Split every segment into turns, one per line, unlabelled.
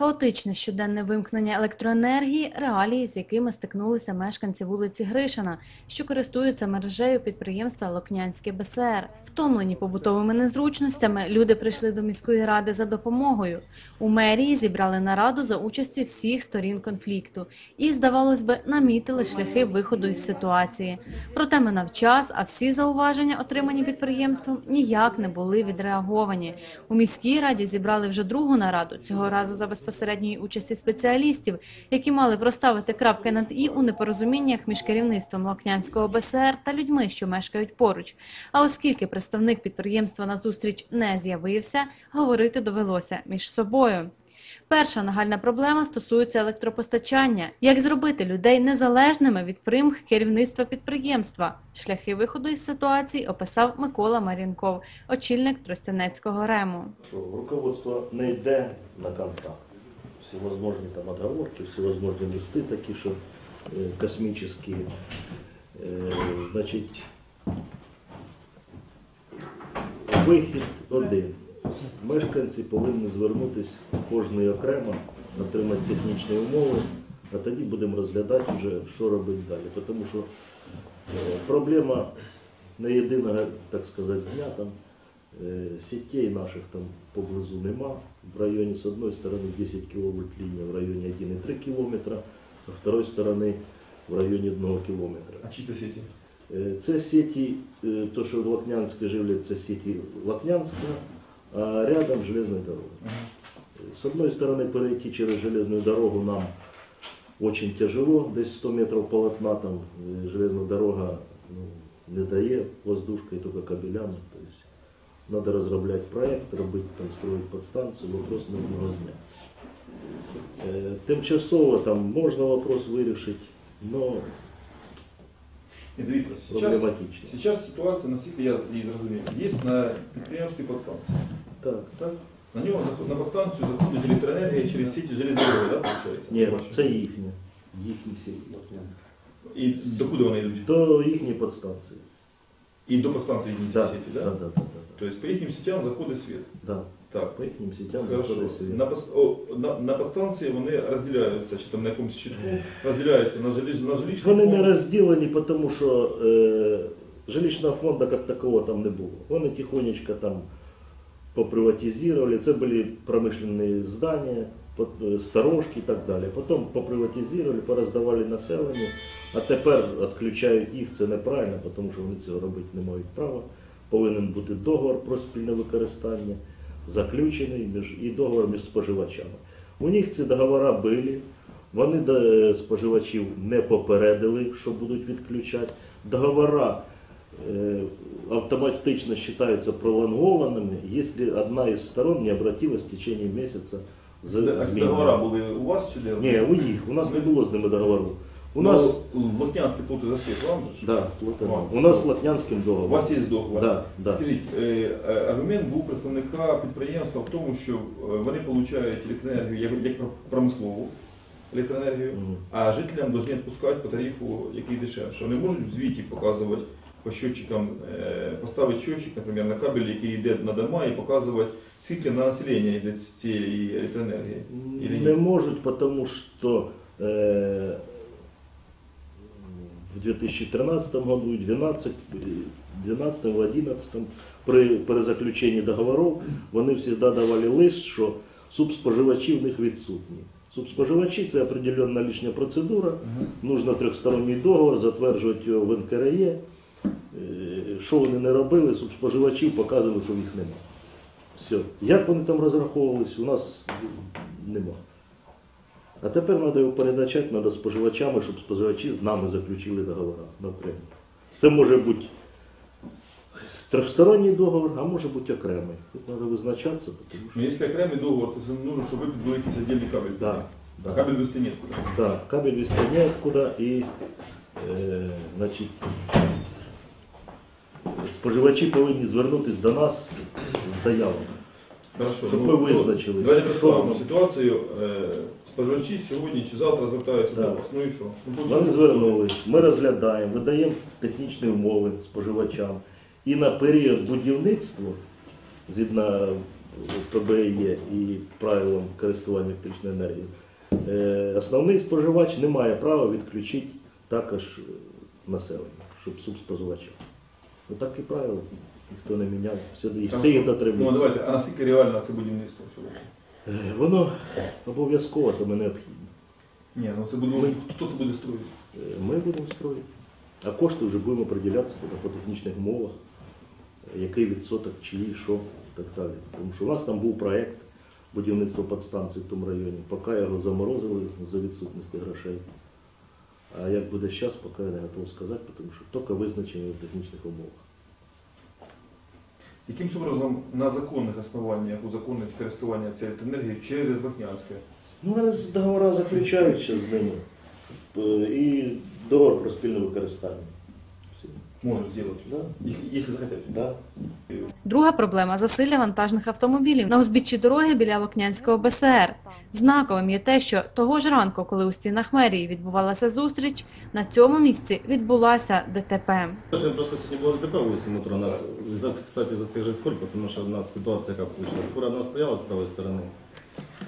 Хаотичне щоденне вимкнення електроенергії реалії, з якими стикнулися мешканці вулиці Гришина, що користуються мережею підприємства Локнянське БСР. Втомлені побутовими незручностями, люди прийшли до міської ради за допомогою. У мерії зібрали нараду за участі всіх сторін конфлікту і, здавалось би, намітили шляхи виходу із ситуації. Проте минав час, а всі зауваження, отримані підприємством, ніяк не були відреаговані. У міській раді зібрали вже другу нараду, цього разу за безпосередньої участі спеціалістів, які мали проставити крапки над і у непорозуміннях між керівництвом Локнянського БСР та людьми, що мешкають поруч. А оскільки представник підприємства на зустріч не з'явився, говорити довелося між собою. Перша нагальна проблема стосується електропостачання. Як зробити людей незалежними від примх керівництва підприємства? Шляхи виходу із ситуації описав Микола Мар'янков, очільник Тростянецького рему.
руководство не йде на контакт. Всевозможні там отговорки, всевозможні листи такі, що е, космічні. Е, значить, вихід один. Мешканці повинні звернутися кожний окремо, отримати технічні умови, а тоді будемо розглядати вже, що робити далі. Тому що е, проблема не єдиного, так сказати, дня там. Е, Сетей наших там поблизу нема. В районе с одной стороны 10 киловольт линия, в районе 1,3 километра, со второй стороны в районе 1 километра.
А чисто сети?
Е, Це сети, е, то, що Лапнянське живлять, це сети Лапнянська, а рядом железная дорога. Е, С одной стороны, перейти через железную дорогу нам очень тяжело, десь 100 метров полотна, там е, железная дорога ну, не дає воздушкой, только кабелями. То есть надо разработать проект, робити, там, строить подстанцию, вопрос не одного дня. Е, Тимчасово там можна вопрос вирішити, но
Ні, дивіться, сейчас,
проблематично.
сейчас ситуація, наскільки я її зрозумів, є на підприємстві подстанція.
Так,
Так? На нього заход- на подстанцію заходить електроенергія через сіті железної дороги, так, виходить?
ні,
Бачу.
це їхні, їхні сіті.
І докуди вони йдуть?
То їхні подстанції.
І до подстанції їхні
Так,
сіті,
так,
так?
так, Так.
Тобто по їхнім сітям заходить світ.
Да.
Так.
По їхнім сітям
Хорошо.
заходить світ.
На, пос- о, на, на подстанції вони розділяються, чи там на якомусь щитку, розділяються на, жиліч, на жилічний
Вони не
фонд.
розділені, тому що е, жилищного фонду як такого там не було. Вони тихонечко там поприватизували. Це були промишлені здання, пот- е, сторожки і так далі. Потім поприватизували, пороздавали населенню, а тепер відключають їх. Це неправильно, тому що вони цього робити не мають права. Повинен бути договор про спільне використання, заключений між, і договор між споживачами. У них ці договори були. Вони до споживачів не попередили, що будуть відключати. Договора е, автоматично вважаються пролонгованими, якщо одна із сторон не обратилась в течение місяця з
А договори були у вас чи де?
Ні, у них. У нас не було з ними договору. У нас,
Ну, Локнянський плоти за світ вам же ж?
да.
Вам.
у нас з Латнянським
У
договор.
вас є договор.
Да, да.
Скажіть, е, е, аргумент був представника підприємства в тому, що е, вони отримують електроенергію як, як промислову електроенергію,
Мгм.
а жителям повинні відпускати по тарифу, який дешевше. Вони можуть в звіті показувати по счетчикам, е, поставити счетчик, наприклад, на кабель, який йде на дома, і показувати, скільки на населення йде цієї електроенергії. Или
Не
ні?
может, потому что э, в 2013 году, и 2012, 2012, 2011 при перезаключенні договорів вони завжди давали лист, що субспоживачі в них відсутні. Субспоживачі це определенна лишня процедура, нужно трьохсторонній договор, затверджувати його в НКРЕ. Е, Що вони не робили, субспоживачів показували, що їх нема. Все. Як вони там розраховувались, у нас нема. А тепер треба його передачати, треба споживачами, щоб споживачі з нами заключили договори напряму. Це може бути трьохсторонній договор, а може бути окремий. Тут треба визначатися, тому що
Ну, якщо окремий договор, то це нужно, щоб ви підвели якийсь кабель.
Да,
А
да.
кабель вести нет
да, кабель виставляє куди і е, значить, споживачі повинні звернутися до нас з заявами.
Хорошо.
Щоб
ну,
ми
ну,
визначили,
Давайте представимо ситуацію. Е, Споживачі сьогодні чи завтра звертаються
Да.
до вас. Ну і що? Ну,
Вони звернулись, ми розглядаємо, видаємо технічні умови споживачам. І на період будівництва, згідно ПБЄ і правилам користування електричною енергією, е, основний споживач не має права відключити також е, населення, щоб субспоживача. Ну так і правило, ніхто не міняв, всі, всі їх
Ну, давайте, а наскільки реально це будівництво?
Е, Воно обов'язково, тому необхідно.
Ні, ну це буде, хто це буде строїти?
Е, Ми будемо строїти. А кошти вже будемо приділятися по технічних умовах, який відсоток, чиї, що і так далі. Тому що у нас там був проєкт будівництва підстанції в тому районі. Поки його заморозили за відсутності грошей. А як буде зараз, поки я не готовий сказати, тому що тільки визначені в технічних умовах.
Яким образом на законних основаннях узаконить користування цієї енергії через Бахнянське?
Ну, вони заключаються з ними. Е, І договор про спільне використання.
Можуть зробити,
Да,
якщо, захотять.
да.
Друга проблема засилля вантажних автомобілів на узбіччі дороги біля Локнянського БСР. Знаковим є те, що того ж ранку, коли у стінах мерії відбувалася зустріч, на цьому місці відбулася ДТП.
Просто сегодня было ДТП в 8 утра. Нас, за, кстати, за тех же фур, потому что у нас ситуация как получилась. Фура одна стояла с правой стороны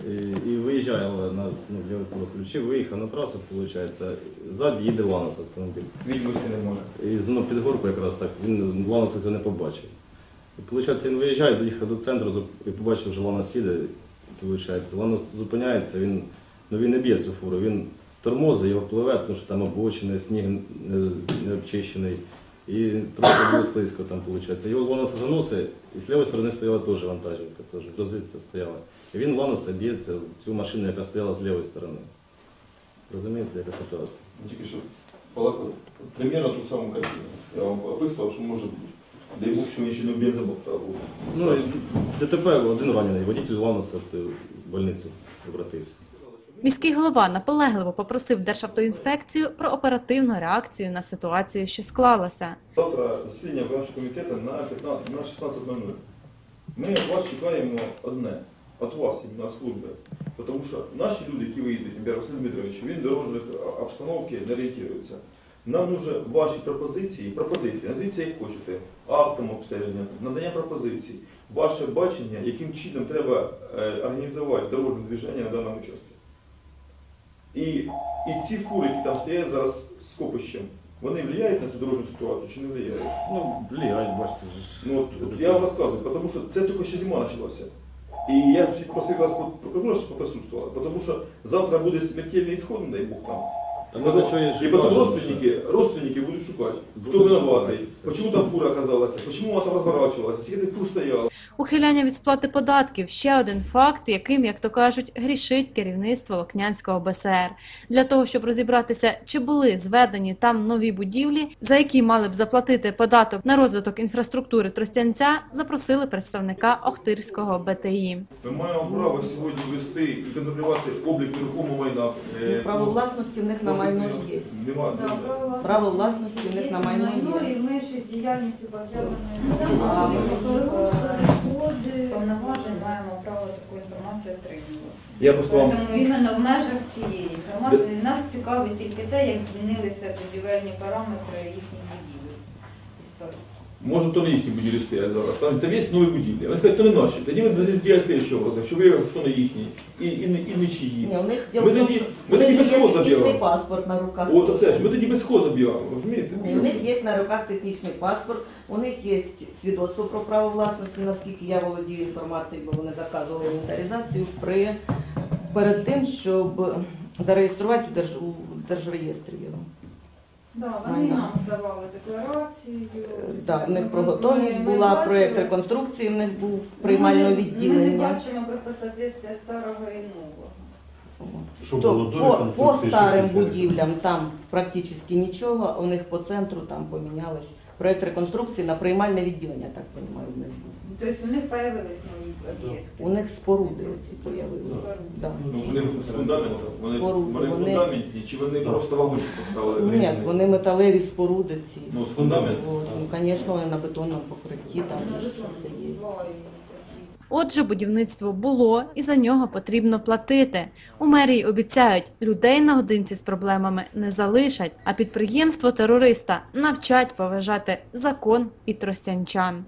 и, и выезжала на ну, в левый поло ключи, выехал на трассу, получается. Сзади їде Ланос автомобіль.
Відомості не може.
І знову під горку якраз так, він Ланоса цього не побачив. І, виходить, він виїжджає, доїхав до центру зуп- і побачив, що Ланос їде. Виходить. Ланос зупиняється, він, ну, він не б'є цю фуру, він тормозить, його пливе, тому що там обочини, сніг не, не обчищений. І трохи було слизько там виходить. Його Ланоса заносить, і з лівої сторони стояла теж вантажівка, теж грузиця стояла. І він Ланоса б'ється в цю машину, яка стояла з лівої сторони. Розумієте, яка ситуація?
Тільки що балакали. Примерно ту саму картину. Я вам описував, що може бути. Дай Бог, що він ще не бензобокта був.
Ну, і ДТП один ранений, водитель Ланоса в больницю обратився.
Міський голова наполегливо попросив Державтоінспекцію про оперативну реакцію на ситуацію, що склалася.
Завтра засідання виконавчого комітету на 15 на 16.00. Ми вас чекаємо одне, від вас, на служби. Тому що наші люди, які виїдуть, наприклад, Василь Дмитрович, він дорожніх обстановки не орієнтується. Нам нужно ваші пропозиції, пропозиції, назвіться як хочете, актом обстеження, надання пропозицій, ваше бачення, яким чином треба е, організувати дорожнє движення на даному участку. І, і ці фури, які там стоять зараз з копищем, вони впливають на цю дорожню ситуацію чи не впливають?
Ну, влияють, бачите.
Ну, от, от я вам розказую, тому що це тільки ще зима почалася. І я просив вас прокурора, щоб потому что завтра буде смертельний исход, дай Бог там.
Та ми за що і
І потім родственники, родственники будуть шукати, хто
Будуть
винуватий,
шукати це.
почему там фура оказалася, почему вона там розворачувалася, скільки фур стояло.
Ухиляння від сплати податків ще один факт, яким, як то кажуть, грішить керівництво Локнянського БСР. Для того, щоб розібратися, чи були зведені там нові будівлі, за які мали б заплатити податок на розвиток інфраструктури Тростянця, запросили представника Охтирського БТІ.
Ми маємо право сьогодні вести і контролювати облік нерухомого майна. Е,
Право власності в них на майно ж є.
Нема.
Да, право
Право власності в них на майно є.
і ми ще з діяльністю пов'язаної
А,
доходи, повноважень маємо право таку інформацію отримувати.
Я просто вам
Тому іменно в межах цієї інформації нас цікавить тільки те, як змінилися будівельні параметри їхніх будівель. і споруд.
Може, то не їхні будівлі стоять зараз. Там є нові будівлі. Вони скажуть, то не наші. Тоді ми зробимо слідчого образу, що виявимо, що не їхні. І, і, не- і не чиї.
Ні, у них
Ми
в тому,
тоді-
що
ми тоді без
є
хоза
технічний
б'ємо.
паспорт на руках.
От оце ж, ми тоді без хоза б'ємо, розумієте?
У них є на руках технічний паспорт, у них є свідоцтво про право власності, наскільки я володію інформацією, бо вони заказували інвентаризацію при перед тим, щоб зареєструвати у, держ, у держреєстрі його.
Да, вони
Майна.
нам здавали декларацію.
Да, в них про готовність була,
бачили.
проєкт реконструкції в них був, приймального
Ми не- Ми
відділення.
не бачимо просто соответствия старого і нового.
То
до
по, по
реконструкції,
старим
що після.
будівлям там практично нічого, у них по центру там помінялось. Проєкт реконструкції на приймальне відділення, так розумію, в них був.
Тобто у них появились об'єкти.
У них споруди оці появилися. Да.
Ну, вони з фундаментом, вони,
Споруди,
вони
вони-
фундаментні, чи вони просто вагончик поставили?
Ні, вони металеві споруди ці.
Ну, з фундаментом.
От, Ну, звісно, вони на бетонному покритті, там є.
Отже, будівництво було і за нього потрібно платити. У мерії обіцяють, людей наодинці з проблемами не залишать, а підприємство терориста навчать поважати закон і тростянчан.